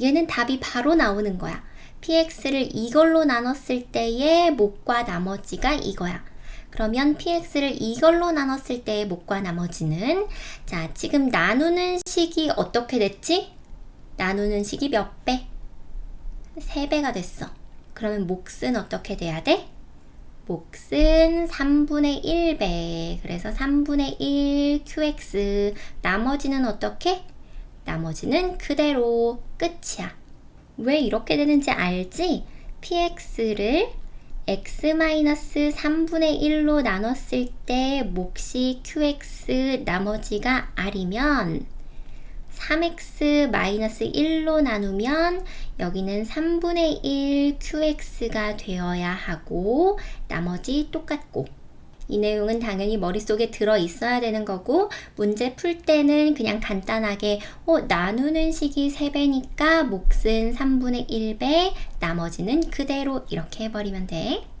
얘는 답이 바로 나오는 거야. px를 이걸로 나눴을 때의 목과 나머지가 이거야. 그러면 px를 이걸로 나눴을 때의 목과 나머지는 자, 지금 나누는 식이 어떻게 됐지? 나누는 식이 몇 배? 3배가 됐어. 그러면 몫은 어떻게 돼야 돼? 몫은 3분의 1배. 그래서 3분의 1 qx. 나머지는 어떻게? 나머지는 그대로 끝이야. 왜 이렇게 되는지 알지? px를 x-3분의 1로 나눴을 때 몫이 qx 나머지가 r이면 3x-1로 나누면 여기는 3분의 1 qx가 되어야 하고 나머지 똑같고 이 내용은 당연히 머릿속에 들어 있어야 되는 거고 문제 풀 때는 그냥 간단하게 어, 나누는 식이 3배니까 몫은 3분의 1배 나머지는 그대로 이렇게 해버리면 돼.